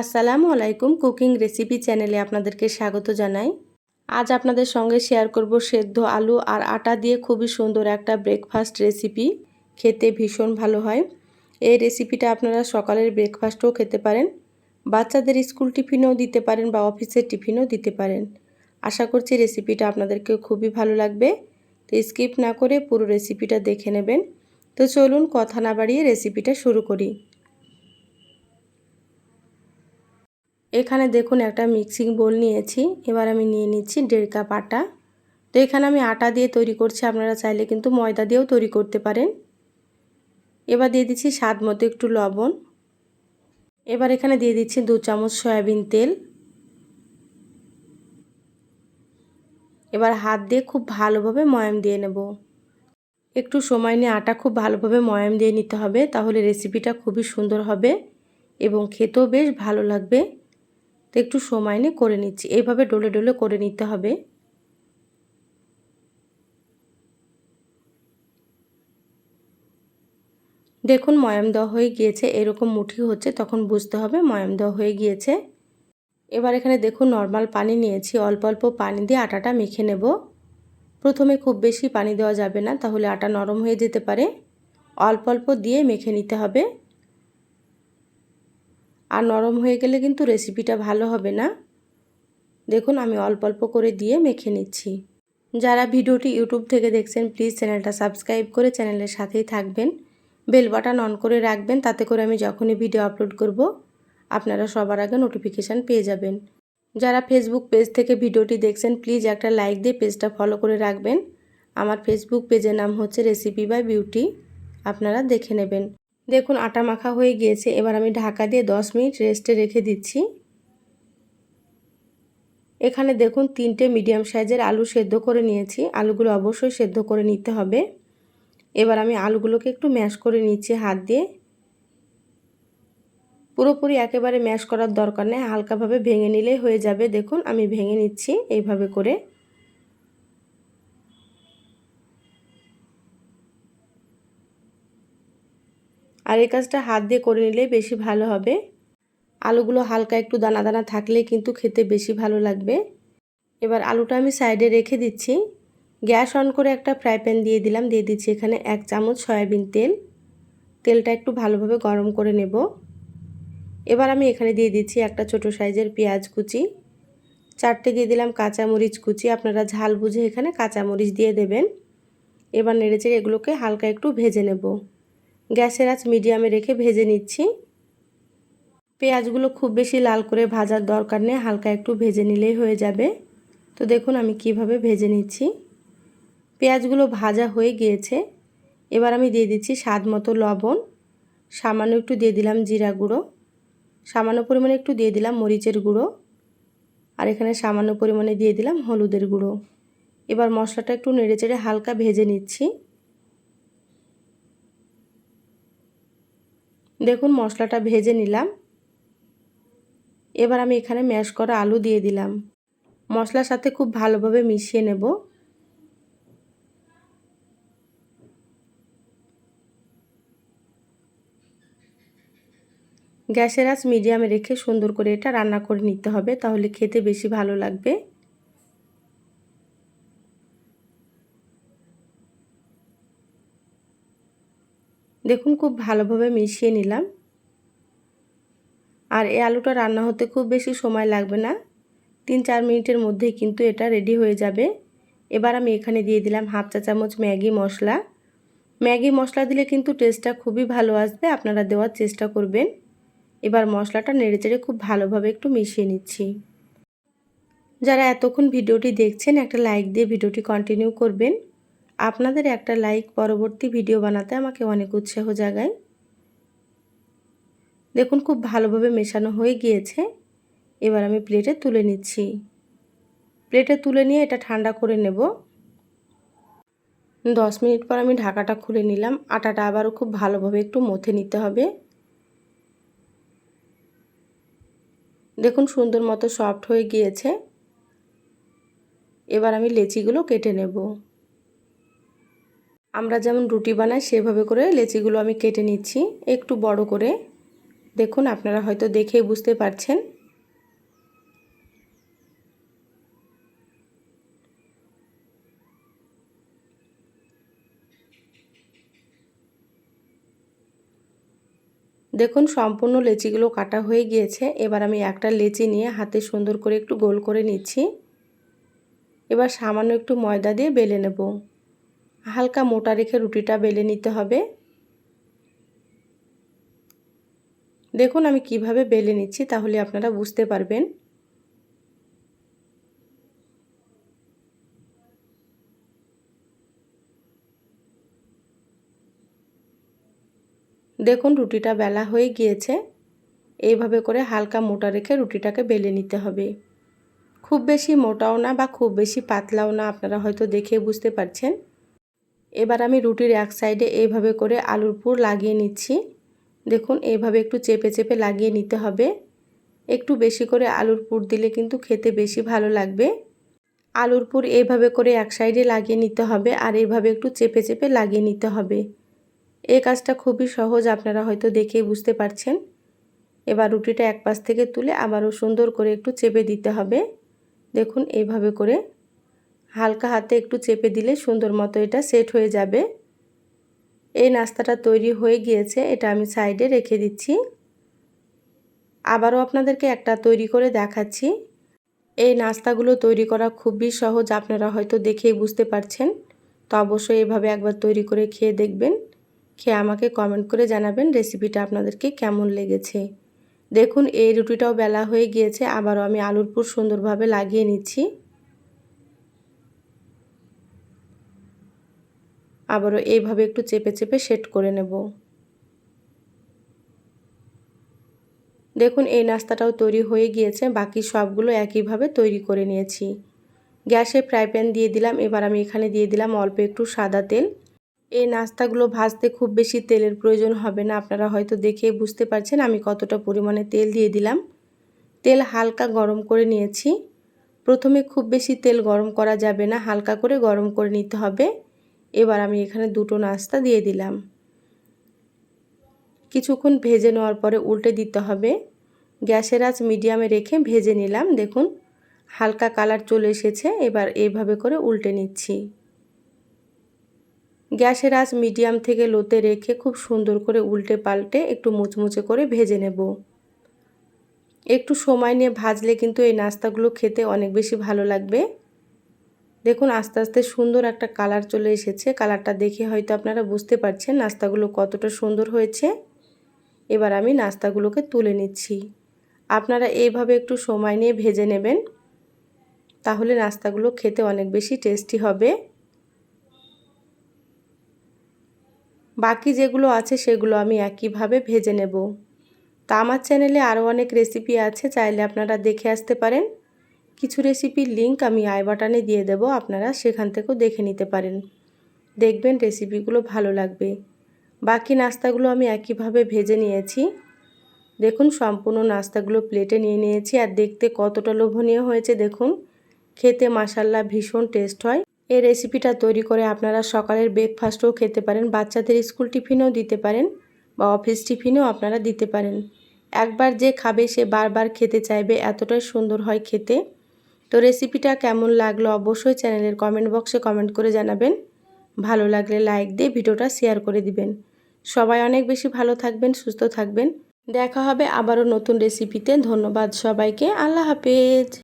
আসসালামু আলাইকুম cooking recipe চ্যানেলে আপনাদেরকে স্বাগত জানাই। আজ আপনাদের সঙ্গে শেয়ার করব সেদ্ধ আলু আর আটা দিয়ে খুবই সুন্দর একটা ব্রেকফাস্ট রেসিপি খেতে ভীষণ ভালো হয়। এই রেসিপিটা আপনারা সকালের ব্রেকফাস্টও খেতে পারেন, বাচ্চাদের স্কুল টিফিনেও দিতে পারেন বা অফিসের টিফিনেও দিতে পারেন। আশা করছি রেসিপিটা আপনাদেরকে খুবই ভালো লাগবে। তো স্কিপ না করে পুরো রেসিপিটা দেখে নেবেন। তো চলুন কথা না বাড়িয়ে রেসিপিটা শুরু করি। এখানে দেখুন একটা মিক্সিং বোল নিয়েছি, এবার আমি নিয়ে নিচ্ছি দেড় কাপ আটা। তো এখানে আমি আটা দিয়ে তৈরি করছি, আপনারা চাইলে কিন্তু ময়দা দিয়েও তৈরি করতে পারেন। এবার দিয়ে দিচ্ছি স্বাদ মতো একটু লবণ। এবার এখানে দিয়ে দিচ্ছি দু চামচ সয়াবিন তেল। এবার হাত দিয়ে খুব ভালোভাবে ময়াম দিয়ে নেব। একটু সময় নিয়ে আটা খুব ভালোভাবে ময়াম দিয়ে নিতে হবে, তাহলে রেসিপিটা খুবই সুন্দর হবে এবং খেতেও বেশ ভালো লাগবে। তো একটু সময় নিয়ে করে নিচ্ছি। এইভাবে ডলে ডলে করে নিতে হবে। দেখুন ময়াম দেওয়া হয়ে গিয়েছে। এরকম মুঠি হচ্ছে, তখন বুঝতে হবে ময়াম দেওয়া হয়ে গিয়েছে। এবার এখানে দেখুন, নর্মাল পানি নিয়েছি। অল্প অল্প পানি দিয়ে আটাটা মেখে নেব। প্রথমে খুব বেশি পানি দেওয়া যাবে না, তাহলে আটা নরম হয়ে যেতে পারে। অল্প অল্প দিয়ে মেখে নিতে হবে। আর নরম হয়ে গেলে কিন্তু রেসিপিটা ভালো হবে না। দেখুন, আমি অল্প অল্প করে দিয়ে মেখে নিচ্ছি। যারা ভিডিওটি ইউটিউব থেকে দেখছেন প্লিজ চ্যানেলটা সাবস্ক্রাইব করে চ্যানেলের সাথেই থাকবেন। বেল বাটন অন করে রাখবেন, তাতে করে আমি যখনই ভিডিও আপলোড করব, আপনারা সবার আগে নোটিফিকেশান পেয়ে যাবেন। যারা ফেসবুক পেজ থেকে ভিডিওটি দেখছেন প্লিজ একটা লাইক দিয়ে পেজটা ফলো করে রাখবেন। আমার ফেসবুক পেজের নাম হচ্ছে রেসিপি বাই বিউটি আপনারা দেখে নেবেন। দেখুন, আটা মাখা হয়ে গিয়েছে। এবার আমি ঢাকা দিয়ে 10 মিনিট রেস্টে রেখে দিচ্ছি। এখানে দেখুন, তিনটে মিডিয়াম সাইজের আলু সেদ্ধ করে নিয়েছি। আলুগুলো অবশ্যই সেদ্ধ করে নিতে হবে। এবার আমি আলুগুলোকে একটু ম্যাশ করে নিচ্ছি হাত দিয়ে। পুরোপুরি একেবারে ম্যাশ করার দরকার নেই, হালকাভাবে ভেঙে নিলেই হয়ে যাবে। দেখুন, আমি ভেঙে নিচ্ছি এইভাবে করে। আর এই কাজটা হাত দিয়ে করে নিলে বেশি ভালো হবে। আলুগুলো হালকা একটু দানা দানা থাকলে কিন্তু খেতে বেশি ভালো লাগবে। এবার আলুটা আমি সাইডে রেখে দিচ্ছি। গ্যাস অন করে একটা ফ্রাই প্যান দিয়ে দিলাম। দিয়ে দিচ্ছি এখানে এক চামচ সয়াবিন তেল। তেলটা একটু ভালোভাবে গরম করে নেব। এবার আমি এখানে দিয়ে দিচ্ছি একটা ছোট সাইজের পেঁয়াজ কুচি। চারটে দিয়ে দিলাম কাঁচামরিচ কুচি। আপনারা ঝাল বুঝে এখানে কাঁচামরিচ দিয়ে দেবেন। এবার নেড়েচেড়ে এগুলোকে হালকা একটু ভেজে নেব। গ্যাসের আঁচ মিডিয়ামে রেখে ভেজে নিচ্ছি। পেঁয়াজগুলো খুব বেশি লাল করে ভাজার দরকার নেই, হালকা একটু ভেজে নিলেই হয়ে যাবে। তো দেখুন আমি কীভাবে ভেজে নিচ্ছি। পেঁয়াজগুলো ভাজা হয়ে গিয়েছে। এবার আমি দিয়ে দিচ্ছি স্বাদ মতো লবণ। সামান্য একটু দিয়ে দিলাম জিরা গুঁড়ো। সামান্য পরিমাণে একটু দিয়ে দিলাম মরিচের গুঁড়ো। আর এখানে সামান্য পরিমাণে দিয়ে দিলাম হলুদের গুঁড়ো। এবার মশলাটা একটু নেড়েচেড়ে হালকা ভেজে নিচ্ছি। দেখুন মশলাটা ভেজে নিলাম। এবার আমি এখানে ম্যাশ করা আলু দিয়ে দিলাম। মশলার সাথে খুব ভালোভাবে মিশিয়ে নেব। গ্যাসের আঁচ মিডিয়ামে রেখে সুন্দর করে এটা রান্না করে নিতে হবে, তাহলে খেতে বেশি ভালো লাগবে। দেখুন খুব ভালোভাবে মিশিয়ে নিলাম। আর এই আলুটা রান্না হতে খুব বেশি সময় লাগবে না। তিন চার মিনিটের মধ্যেই কিন্তু এটা রেডি হয়ে যাবে। এবার আমি এখানে দিয়ে দিলাম হাফ চা চামচ ম্যাগি মশলা। ম্যাগি মশলা দিলে কিন্তু টেস্টটা খুবই ভালো আসবে, আপনারা দেওয়ার চেষ্টা করবেন। এবার মশলাটা নেড়েচেড়ে খুব ভালোভাবে একটু মিশিয়ে নিচ্ছি। যারা এতক্ষণ ভিডিওটি দেখছেন, একটা লাইক দিয়ে ভিডিওটি কন্টিনিউ করবেন। আপনাদের একটা লাইক পরবর্তী ভিডিও বানাতে আমাকে অনেক উৎসাহ জাগায়। দেখুন, খুব ভালোভাবে মেশানো হয়ে গিয়েছে। এবার আমি প্লেটে তুলে নিচ্ছি। প্লেটে তুলে নিয়ে এটা ঠান্ডা করে নেব। দশ মিনিট পর আমি ঢাকাটা খুলে নিলাম। আটাটা আবারও খুব ভালোভাবে একটু মথে নিতে হবে। দেখুন, সুন্দর মতো সফট হয়ে গিয়েছে। এবার আমি লেচিগুলো কেটে নেব। আমরা যেমন রুটি বানাই, সেভাবে করে লেচিগুলো আমি কেটে নিচ্ছি, একটু বড় করে। দেখুন, আপনারা হয়তো দেখেই বুঝতে পারছেন। দেখুন, সম্পূর্ণ লেচিগুলো কাটা হয়ে গিয়েছে। এবার আমি একটা লেচি নিয়ে হাতে সুন্দর করে একটু গোল করে নিচ্ছি। এবার সামান্য একটু ময়দা দিয়ে বেলে নেব। হালকা মোটা রেখে রুটিটা বেলে নিতে হবে। দেখুন আমি কীভাবে বেলে নিচ্ছি তাহলে আপনারা বুঝতে পারবেন। দেখুন রুটিটা বেলা হয়ে গিয়েছে। এইভাবে করে হালকা মোটা রেখে রুটিটাকে বেলে নিতে হবে। খুব বেশি মোটাও না বা খুব বেশি পাতলাও না, আপনারা হয়তো দেখে বুঝতে পারছেন। এবার আমি রুটির এক সাইডে এইভাবে করে আলুর পুর লাগিয়ে নিচ্ছি। দেখুন, এইভাবে একটু চেপে চেপে লাগিয়ে নিতে হবে। একটু বেশি করে আলুর পুর দিলে কিন্তু খেতে বেশি ভালো লাগবে। আলুর পুর এইভাবে করে এক সাইডে লাগিয়ে নিতে হবে আর এইভাবে একটু চেপে চেপে লাগিয়ে নিতে হবে। এই কাজটা খুবই সহজ, আপনারা হয়তো দেখেই বুঝতে পারছেন। এবার রুটিটা এক পাশ থেকে তুলে আবারও সুন্দর করে একটু চেপে দিতে হবে। দেখুন, এইভাবে করে হালকা হাতে একটু চেপে দিলে সুন্দর মতো এটা সেট হয়ে যাবে। এই নাস্তাটা তৈরি হয়ে গিয়েছে, এটা আমি সাইডে রেখে দিচ্ছি। আবারও আপনাদেরকে একটা তৈরি করে দেখাচ্ছি। এই নাস্তাগুলো তৈরি করা খুবই সহজ, আপনারা হয়তো দেখেই বুঝতে পারছেন। তো অবশ্যই এভাবে একবার তৈরি করে খেয়ে দেখবেন। খেয়ে আমাকে কমেন্ট করে জানাবেন রেসিপিটা আপনাদেরকে কেমন লেগেছে। দেখুন, এই রুটিটাও বেলা হয়ে গিয়েছে, আবারও আমি আলুর পুর সুন্দরভাবে লাগিয়ে নিচ্ছি। আবারও এইভাবে একটু চেপে চেপে সেট করে নেব। দেখুন, এই নাস্তাটাও তৈরি হয়ে গিয়েছে। বাকি সবগুলো একইভাবে তৈরি করে নিয়েছি। গ্যাসে ফ্রাই প্যান দিয়ে দিলাম। এবার আমি এখানে দিয়ে দিলাম অল্প একটু সাদা তেল। এই নাস্তাগুলো ভাজতে খুব বেশি তেলের প্রয়োজন হবে না। আপনারা হয়তো দেখে বুঝতে পারছেন আমি কতটা পরিমাণে তেল দিয়ে দিলাম। তেল হালকা গরম করে নিয়েছি। প্রথমে খুব বেশি তেল গরম করা যাবে না। হালকা করে গরম করে নিতে হবে। এবার আমি এখানে দুটো নাস্তা দিয়ে দিলাম। কিছুক্ষণ ভেজে নেওয়ার পরে উল্টে দিতে হবে। গ্যাসের আঁচ মিডিয়ামে রেখে ভেজে নিলাম। দেখুন, হালকা কালার চলে এসেছে। এবার এইভাবে করে উল্টে নিচ্ছি। গ্যাসের আঁচ মিডিয়াম থেকে লোতে রেখে খুব সুন্দর করে উল্টে পাল্টে একটু মুচমুচে করে ভেজে নেব। একটু সময় নিয়ে ভাজলে কিন্তু এই নাস্তাগুলো খেতে অনেক বেশি ভালো লাগবে। দেখুন, আস্তে আস্তে সুন্দর একটা কালার চলে এসেছে। কালারটা দেখে হয়তো আপনারা বুঝতে পারছেন নাস্তাগুলো কতটা সুন্দর হয়েছে। এবার আমি নাস্তাগুলোকে তুলে নিচ্ছি। আপনারা এইভাবে একটু সময় নিয়ে ভেজে নেবেন, তাহলে নাস্তাগুলো খেতে অনেক বেশি টেস্টি হবে। বাকি যেগুলো আছে সেগুলো আমি একইভাবে ভেজে নেব। তা আমার চ্যানেলে আরও অনেক রেসিপি আছে, চাইলে আপনারা দেখে আসতে পারেন। কিছু রেসিপির লিঙ্ক আমি আই বাটনে দিয়ে দেব, আপনারা সেখান থেকেও দেখে নিতে পারেন। দেখবেন রেসিপিগুলো ভালো লাগবে। বাকি নাস্তাগুলো আমি একইভাবে ভেজে নিয়েছি। দেখুন, সম্পূর্ণ নাস্তাগুলো প্লেটে নিয়ে নিয়েছি, আর দেখতে কতটা লোভনীয় হয়েছে, দেখুন। খেতে মাসাল্লা ভীষণ টেস্ট হয়। এই রেসিপিটা তৈরি করে আপনারা সকালের ব্রেকফাস্টও খেতে পারেন, বাচ্চাদের স্কুল টিফিনেও দিতে পারেন, বা অফিস টিফিনেও আপনারা দিতে পারেন। একবার যে খাবে, সে বারবার খেতে চাইবে, এতটাই সুন্দর হয় খেতে। তো রেসিপিটা কেমন লাগল অবশ্যই চ্যানেলের কমেন্ট বক্সে কমেন্ট করে জানাবেন। ভালো লাগলে লাইক দিয়ে ভিডিওটা শেয়ার করে দিবেন। সবাই অনেক বেশি ভালো থাকবেন, সুস্থ থাকবেন। দেখা হবে আবারও নতুন রেসিপিতে ধন্যবাদ সবাইকে। আল্লাহ হাফেজ।